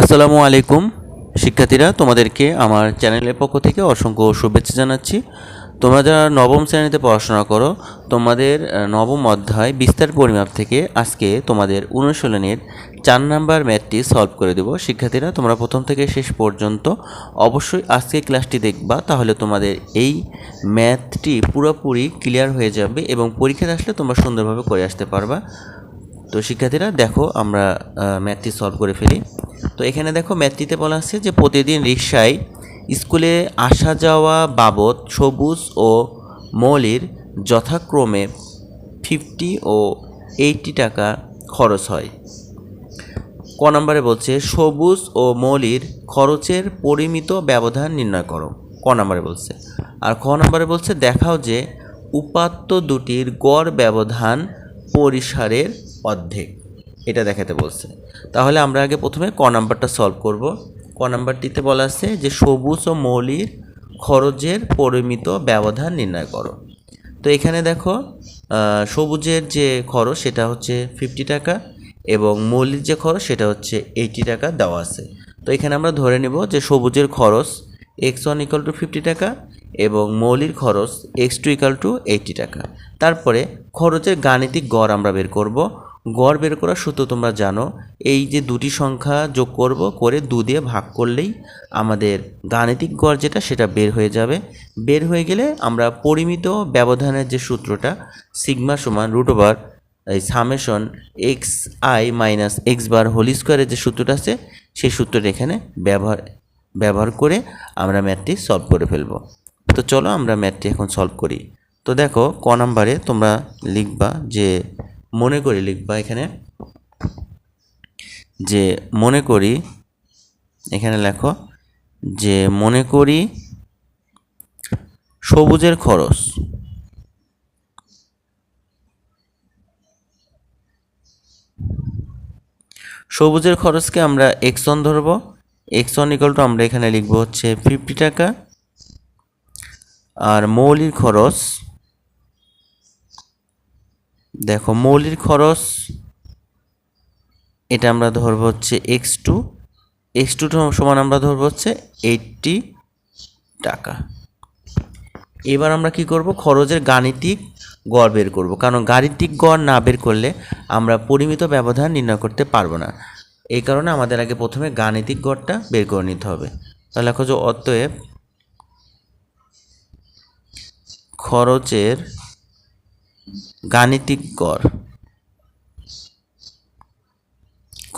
আসসালামু আলাইকুম, শিক্ষার্থীরা, তোমাদেরকে আমার চ্যানেলের পক্ষ থেকে অসংখ্য শুভেচ্ছা জানাচ্ছি। তোমরা যারা নবম শ্রেণীতে পড়াশোনা করো, তোমাদের নবম অধ্যায় বিস্তার পরিমাপ থেকে আজকে তোমাদের অনুশীলনের চার নাম্বার ম্যাথটি সলভ করে দেব। শিক্ষার্থীরা, তোমরা প্রথম থেকে শেষ পর্যন্ত অবশ্যই আজকে ক্লাসটি দেখবা, তাহলে তোমাদের এই ম্যাথটি পুরোপুরি ক্লিয়ার হয়ে যাবে এবং পরীক্ষাতে আসলে তোমরা সুন্দরভাবে করে আসতে পারবা। তো শিক্ষার্থীরা, দেখো আমরা ম্যাথটি সলভ করে ফেলি। তো এখানে দেখো ম্যাথটিতে বলা আছে যে প্রতিদিন রিক্সায় স্কুলে আসা যাওয়া বাবদ সবুজ ও মৌলির যথাক্রমে ফিফটি ও এইটটি টাকা খরচ হয়। ক নম্বরে বলছে, সবুজ ও মৌলির খরচের পরিমিত ব্যবধান নির্ণয় করো। ক নম্বরে বলছে। আর খ নম্বরে বলছে, দেখাও যে উপাত্ত দুটির গড় ব্যবধান পরিসারের অর্ধেক। এটা দেখাতে বলছে। তাহলে আমরা আগে প্রথমে ক নাম্বারটা সলভ করব। ক নাম্বারটিতে বলা আছে যে সবুজ ও মৌলির খরচের পরিমিত ব্যবধান নির্ণয় করো। তো এখানে দেখো সবুজের যে খরচ সেটা হচ্ছে ফিফটি টাকা এবং মৌলির যে খরচ সেটা হচ্ছে এইটি টাকা দেওয়া আছে। তো এখানে আমরা ধরে নেব যে সবুজের খরচ x one equal to fifty টাকা এবং মৌলির খরচ x two equal to eighty টাকা। তারপরে খরচের গাণিতিক গড় আমরা বের করব। গড় বের করার সূত্র তোমরা জানো। এই যে দুটি সংখ্যা যোগ করব, করে দু দিয়ে ভাগ করলেই আমাদের গাণিতিক গড় যেটা, সেটা বের হয়ে যাবে। বের হয়ে গেলে আমরা পরিমিত ব্যবধানের যে সূত্রটা সিগমা সমান রুট ওভার এই summation x i minus x bar whole স্কোয়ারের যে সূত্রটা আছে, সেই সূত্রটা এখানে ব্যবহার ব্যবহার করে আমরা ম্যাথটি সলভ করে ফেলব। তো চলো আমরা ম্যাথটি এখন সলভ করি। তো দেখো, ক নাম্বারে তোমরা লিখবা যে মনে করি লিখবা এখানে, যে মনে করি, এখানে লেখো, যে মনে করি সবুজের খরচ। সবুজের খরচকে আমরা এক্স ওয়ান ধরবো এক্স ওয়ান ইকাল টু আমরা এখানে লিখব হচ্ছে ফিফটি টাকা, আর মৌলির খরচ দেখো, মৌলির খরচ, এটা আমরা ধরবো হচ্ছে এক্স টু এক্স টু সমান আমরা ধরবো হচ্ছে এইটটি টাকা। এবার আমরা কি করব? খরচের গাণিতিক গড় বের করব। কারণ গাণিতিক গড় না বের করলে আমরা পরিমিত ব্যবধান নির্ণয় করতে পারব না। এই কারণে আমাদের আগে প্রথমে গাণিতিক গড়টা বের করে নিতে হবে। তাহলে লেখো যে অতএব খরচের গাণিতিক গড়।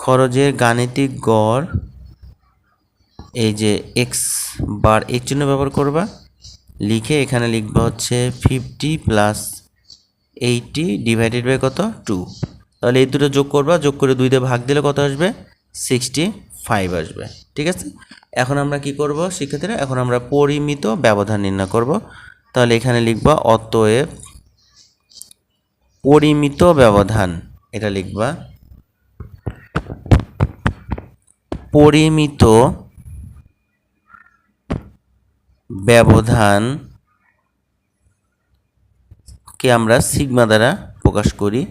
খরচের গাণিতিক গড়, এই যে এক্স বার এর জন্য ব্যবহার করবা, লিখে এখানে লিখবা হচ্ছে fifty plus eighty divided by কত? টু তাহলে এই দুটো যোগ করবা, যোগ করে দুই দিয়ে ভাগ দিলে কত আসবে? সিক্সটি ফাইভ আসবে, ঠিক আছে? এখন আমরা কি করব শিক্ষার্থীরা? এখন আমরা পরিমিত ব্যবধান নির্ণয় করব। তাহলে এখানে লিখবা অতএব পরিমিত ব্যবধান। এটা লিখবা। পরিমিত ব্যবধান কে আমরা সিগমা দ্বারা প্রকাশ করি।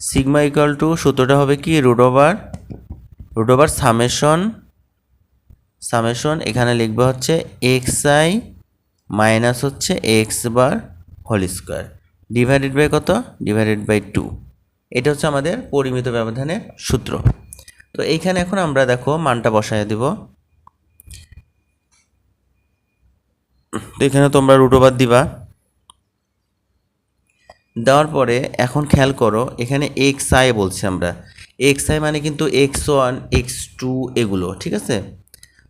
সিগমা ইকুয়াল টু সূত্রটা হবে কি? Root over root over summation summation এখানে লিখবে হচ্ছে এক্স আই মাইনাস হচ্ছে x bar whole square divided by কত? ডিভাইডেড বাই টু এটা হচ্ছে আমাদের পরিমিত ব্যবধানের সূত্র। তো এইখানে এখন আমরা দেখো মানটা বসায় দিব। তো এখানে তোমরা রুট ওভার দিবা। দেওয়ার পরে এখন খেয়াল করো, এখানে এক্স আই বলছি আমরা। এক্স আই মানে কিন্তু এক্স ওয়ান এক্স টু এগুলো, ঠিক আছে?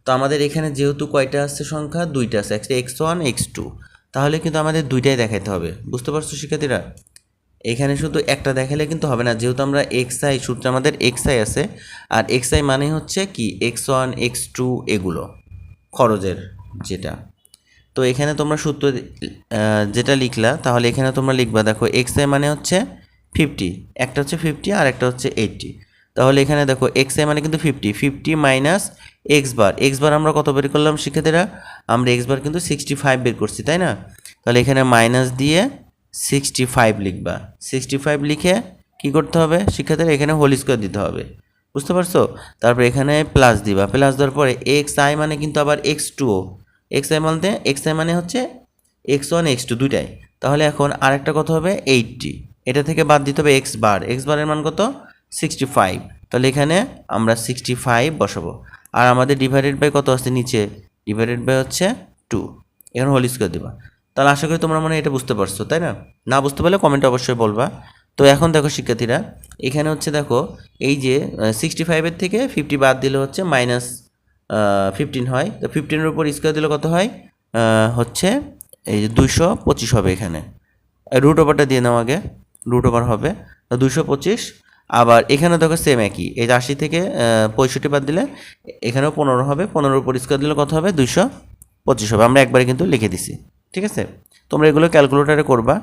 তো আমাদের এখানে যেহেতু কয়টা আছে সংখ্যা? দুইটা আছে। একটা এক্স ওয়ান এক্স টু তাহলে কিন্তু আমাদের দুইটাই দেখাতে হবে। বুঝতে পারছ, শিক্ষার্থীরা? এখানে শুধু একটা দেখালে কিন্তু হবে না, যেহেতু আমরা এক্স আই সূত্রে আমাদের এক্স আই আছে, আর এক্স আই মানে হচ্ছে কি এক্স ওয়ান এক্স টু এগুলো, খরচের যেটা। তো এখানে তোমরা সূত্র যেটা লিখলা, তাহলে এখানে তোমরা লিখবা, দেখো এক্স আই মানে হচ্ছে ফিফটি একটা হচ্ছে ফিফটি আর একটা হচ্ছে এইটটি তাহলে এখানে দেখো এক্স আই মানে কিন্তু fifty fifty minus x bar x bar আমরা কত বের করলাম শিক্ষার্থীরা? আমরা এক্স বার কিন্তু সিক্সটি ফাইভ বের করছি, তাই না? তাহলে এখানে মাইনাস দিয়ে সিক্সটি ফাইভ লিখবা। সিক্সটি ফাইভ লিখে কী করতে হবে শিক্ষার্থীরা? এখানে হোল স্কোয়ার দিতে হবে। বুঝতে পারছ? তারপর এখানে প্লাস দিবা। প্লাস দেওয়ার পরে এক্স আই মানে কিন্তু আবার এক্স টুও এক্স আই বলতে এক্স আই মানে হচ্ছে এক্স ওয়ান এক্স টু দুইটাই। তাহলে এখন আরেকটা কত হবে এইটটি এটা থেকে বাদ দিতে হবে এক্স বার এক্স বারের মান কত? সিক্সটি ফাইভ তাহলে এখানে আমরা সিক্সটি ফাইভ বসাবো। আর আমাদের ডিভাইডেড বাই কত আসছে নিচে? ডিভাইডেড বাই হচ্ছে টু এখানে হোল স্কোয়ার দেবা। তাহলে আশা করি তোমরা মনে এটা বুঝতে পারছ, তাই না? না বুঝতে পারলে কমেন্টে অবশ্যই বলবা। তো এখন দেখো শিক্ষার্থীরা, এখানে হচ্ছে দেখো, এই যে সিক্সটি ফাইভের থেকে ফিফটি বাদ দিলে হচ্ছে মাইনাস ফিফটিন হয়। তো ফিফটিনের উপর স্কোয়ার দিলে কত হয়? হচ্ছে এই যে দুইশো পঁচিশ হবে এখানে। রুট ওভারটা দিয়ে নাও আগে। রুট ওভার হবে। দুশো পঁচিশ আবার এখানে দেখো সেম একই। এই আশি থেকে পঁয়ষট্টি বাদ দিলে এখানেও পনেরো হবে পনেরো উপর স্কোয়ার দিলে কত হবে? দুইশো পঁচিশ হবে। আমরা একবারে কিন্তু লিখে দিছি। ঠিক আছে? তোমরা এগুলো ক্যালকুলেটারে করবা।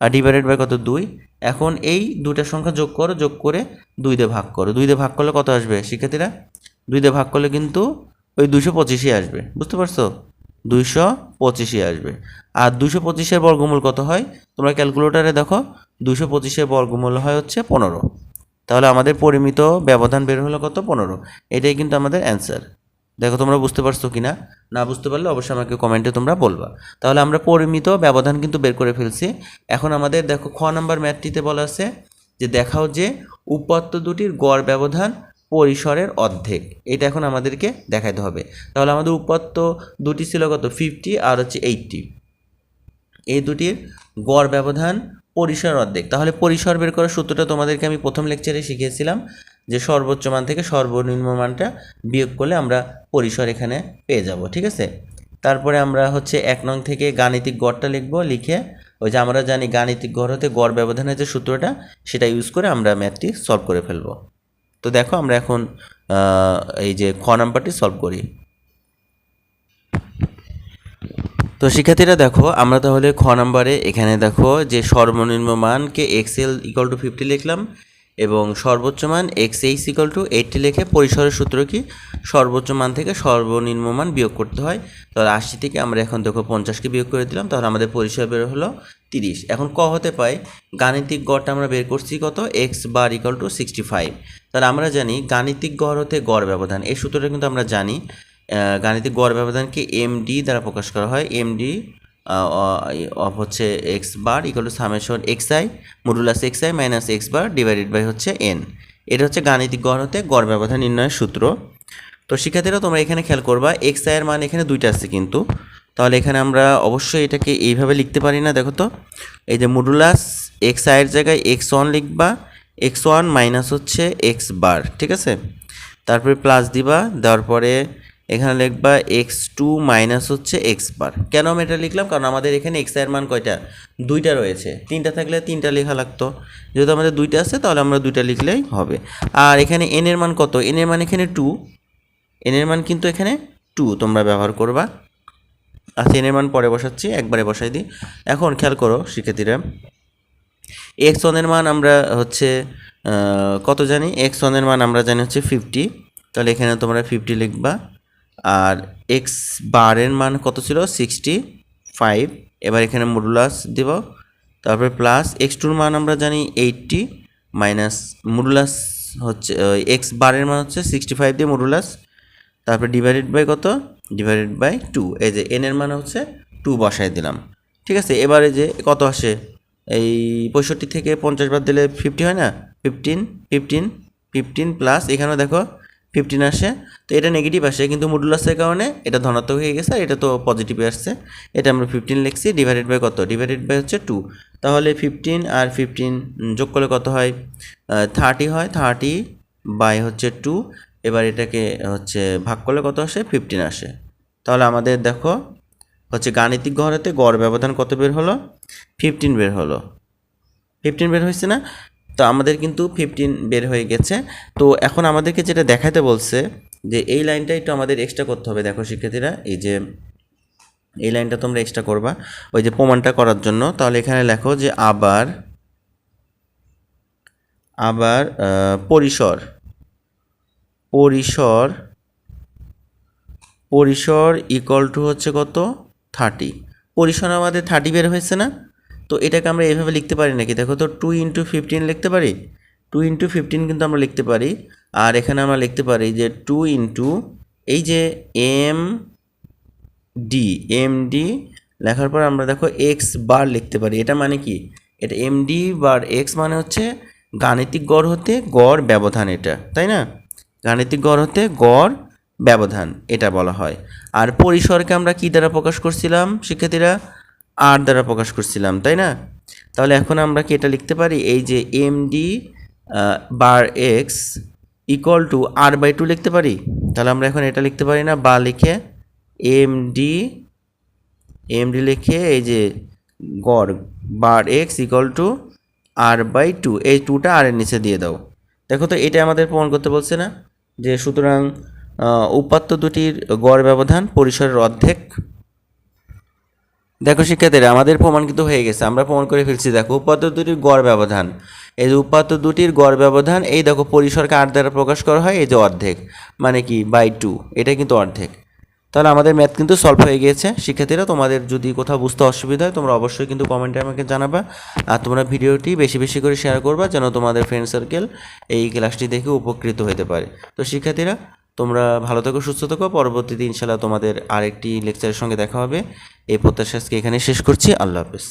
আর ডিভাইডেড বাই কত? দুই। এখন এই দুইটা সংখ্যা যোগ করো, যোগ করে দুই দিয়ে ভাগ করো। দুই দিয়ে ভাগ করলে কত আসবে শিক্ষার্থীরা? দুই দিয়ে ভাগ করলে কিন্তু ওই দুশো পঁচিশই আসবে। বুঝতে পারছ? দুইশো পঁচিশই আসবে। আর দুশো পঁচিশের বর্গমূল কত হয়? তোমরা ক্যালকুলেটারে দেখো দুশো পঁচিশের বর্গমূল হয় হচ্ছে পনেরো। তাহলে আমাদের পরিমিত ব্যবধান বের হলো কত? পনেরো। এটাই কিন্তু আমাদের অ্যান্সার দেখো, তোমরা বুঝতে পারছ কি না না বুঝতে পারলে অবশ্যই আমাকে কমেন্টে তোমরা বলবা। তাহলে আমরা পরিমিত ব্যবধান কিন্তু বের করে ফেলছি। এখন আমাদের দেখো, খ নাম্বার ম্যাথটিতে বলা আছে যে, দেখাও যে, উপাত্ত দুটির গড় ব্যবধান পরিসরের অর্ধেক। এটা এখন আমাদেরকে দেখাতে হবে। তাহলে আমাদের উপাত্ত দুটি ছিল কত? ফিফটি আর হচ্ছে এইটটি এই দুটির গড় ব্যবধান পরিসর অর্ধেক। তাহলে পরিসর বের করার সূত্রটা তোমাদেরকে আমি প্রথম লেকচারে শিখিয়েছিলাম যে সর্বোচ্চ মান থেকে সর্বনিম্ন মানটা বিয়োগ করলে আমরা পরিসর এখানে পেয়ে যাব, ঠিক আছে? তারপরে আমরা হচ্ছে এক নং থেকে গাণিতিক গড়টা লিখব, লিখে ওই যে আমরা জানি গাণিতিক গড় হতে গড় ব্যবধানের যে সূত্রটা, সেটা ইউজ করে আমরা ম্যাথটি সলভ করে ফেলব। তো দেখো আমরা এখন এই যে খ নাম্বারটি সলভ করি। তো শিক্ষার্থীরা দেখো, আমরা তাহলে খ নাম্বারে এখানে দেখো যে সর্বনিম্ন মানকে এক্সেল ইকুয়াল টু ফিফটি লিখলাম এবং সর্বোচ্চ মান x h equal to eighty লিখে পরিসরের সূত্র কি? সর্বোচ্চ মান থেকে সর্বনিম্ন মান বিয়োগ করতে হয়। তাহলে আশি থেকে আমরা এখন দেখো পঞ্চাশকে বিয়োগ করে দিলাম, তাহলে আমাদের পরিসর বের হলো তিরিশ। এখন ক হতে পায় গাণিতিক গড়টা আমরা বের করছি কত? X bar equal to sixty five তাহলে আমরা জানি গাণিতিক গড় হতে গড় ব্যবধান, এই সূত্রটা কিন্তু আমরা জানি। গাণিতিক গড় ব্যবধানকে এমডি দ্বারা প্রকাশ করা হয়। এমডি অফ হচ্ছে x bar equal summation x i modulus x i minus x bar divided by হচ্ছে এন এটা হচ্ছে গাণিতিক গড় হতে গড় ব্যবধান নির্ণয়ের সূত্র। তো শিক্ষার্থীরা, তোমরা এখানে খেয়াল করবা এক্স আই এর মান এখানে দুইটা আছে কিন্তু। তাহলে এখানে আমরা অবশ্যই এটাকে এইভাবে লিখতে পারি না, দেখো তো। এই যে মডুলাস এক্স আইয়ের জায়গায় এক্স ওয়ান লিখবা এক্স ওয়ান মাইনাস হচ্ছে এক্স বার ঠিক আছে? তারপরে প্লাস দিবা, দেওয়ার পরে এখানে লিখবা এক্স টু মাইনাস হচ্ছে এক্স বার কেন আমি এটা লিখলাম? কারণ আমাদের এখানে এক্সের মান কয়টা? দুইটা রয়েছে। তিনটা থাকলে তিনটা লেখা লাগতো। যেহেতু আমাদের দুইটা আছে, তাহলে আমরা দুইটা লিখলেই হবে। আর এখানে এন এর মান কত? এন এর মান এখানে টু এন এর মান কিন্তু এখানে টু তোমরা ব্যবহার করবা। আচ্ছা এন এর মান পরে বসাচ্ছি, একবারে বসাই দিই। এখন খেয়াল করো, শিক্ষার্থীরা। এক্স ওয়ানের মান আমরা হচ্ছে কত জানি? এক্স ওয়ানের মান আমরা জানি হচ্ছে ফিফটি তাহলে এখানে তোমরা ফিফটি লিখবা। আর এক্স বারের মান কত ছিল? সিক্সটি ফাইভ এবার এখানে মডুলাস দেব। তারপরে প্লাস এক্স টুর মান আমরা জানি এইটটি মাইনাস মডুলাস হচ্ছে এক্স বারের মান হচ্ছে সিক্সটি ফাইভ দিয়ে মডুলাস তারপরে ডিভাইডেড বাই কত? ডিভাইডেড বাই টু এই যে এনের মান হচ্ছে টু বসায় দিলাম। ঠিক আছে? এবারে যে কত আসে? এই পঁয়ষট্টি থেকে পঞ্চাশ বাদ দিলে ফিফটি হয় না? ফিফটিন ফিফটিন ফিফটিন প্লাস এখানেও দেখো ফিফটিন আসে, তো এটা নেগেটিভ আসে, কিন্তু মডুলাসের কারণে এটা ধনাত্মক হয়ে গেছে এটা তো পজিটিভে আসছে। এটা আমরা ফিফটিন লিখছি ডিভাইডেড বাই কত? ডিভাইডেড বাই হচ্ছে টু তাহলে ফিফটিন আর ফিফটিন যোগ করলে কত হয়? থার্টি হয় থার্টি বাই হচ্ছে টু এবার এটাকে হচ্ছে ভাগ করলে কত আসে? ফিফটিন আসে। তাহলে আমাদের দেখো, হচ্ছে গাণিতিক ঘরেতে গড় ব্যবধান কত বের হলো? ফিফটিন বের হলো। ফিফটিন বের হয়েছে না? তো আমাদের কিন্তু ফিফটিন বের হয়ে গেছে। তো এখন আমাদেরকে যেটা দেখাতে বলছে যে এই লাইনটা একটু আমাদের এক্সট্রা করতে হবে। দেখো শিক্ষার্থীরা, এই যে এই লাইনটা তোমরা এক্সট্রা করবা। ওই যে প্রমাণটা করার জন্য। তাহলে এখানে লেখো যে আবার আবার পরিসর পরিসর পরিসর ইকুয়াল টু হচ্ছে কত? থার্টি পরিসর আমাদের থার্টি বের হয়েছে না? তো এটাকে আমরা এভাবে লিখতে পারি নাকি? দেখো তো টু ইন্টু ফিফটিন লিখতে পারি। টু ইন্টু ফিফটিন কিন্তু আমরা লিখতে পারি। আর এখানে আমরা লিখতে পারি যে টু ইন্টু এই যে এম ডি এম ডি লেখার পর আমরা দেখো এক্স বার লিখতে পারি। এটা মানে কি? এটা এম ডি বার এক্স মানে হচ্ছে গাণিতিক গড় হতে গড় ব্যবধান এটা, তাই না? গাণিতিক গড় হতে গড় ব্যবধান এটা বলা হয়। আর পরিসরকে আমরা কি দ্বারা প্রকাশ করছিলাম শিক্ষার্থীরা? আর দ্বারা প্রকাশ করছিলাম, তাই না? তাহলে এখন আমরা কি এটা লিখতে পারি? এই যে M D bar x equal to R by two লিখতে পারি? তাহলে আমরা এখন এটা লিখতে পারি না বা লিখে এম ডি এম ডি লিখে এই যে গড় bar x equal to R by two এই টুটা আর এর নিচে দিয়ে দাও। দেখো তো, এটা আমাদের প্রমাণ করতে বলছে না যে সুতরাং উপাত্ত দুটির গড় ব্যবধান পরিসরের অর্ধেক দেখো শিক্ষার্থীরা, আমাদের প্রমাণ কিন্তু হয়ে গেছে। আমরা প্রমাণ করে ফেলছি, দেখো, উপাত্ত দুটির গড় ব্যবধান। এই যে উপাত্ত দুটির গড় ব্যবধান, এই দেখো, পরিসরকে আট দ্বারা প্রকাশ করা হয়, এই যে অর্ধেক। মানে কি? By two. এটা কিন্তু অর্ধেক। তাহলে আমাদের ম্যাথ কিন্তু সলভ হয়ে গিয়েছে। শিক্ষার্থীরা, তোমাদের যদি কোথাও বুঝতে অসুবিধা হয়, তোমরা অবশ্যই কিন্তু কমেন্টে আমাকে জানাবা। আর তোমরা ভিডিওটি বেশি বেশি করে শেয়ার করবা, যেন তোমাদের ফ্রেন্ড সার্কেল এই ক্লাসটি দেখে উপকৃত হতে পারে। তো শিক্ষার্থীরা তোমরা ভালো থেকো, সুস্থ থেকো। পরবর্তীতে ইনশাল্লাহ তোমাদের আরেকটি লেকচারের সঙ্গে দেখা হবে। এই প্রত্যাশা আজকে এখানে শেষ করছি। আল্লাহ হাফেজ।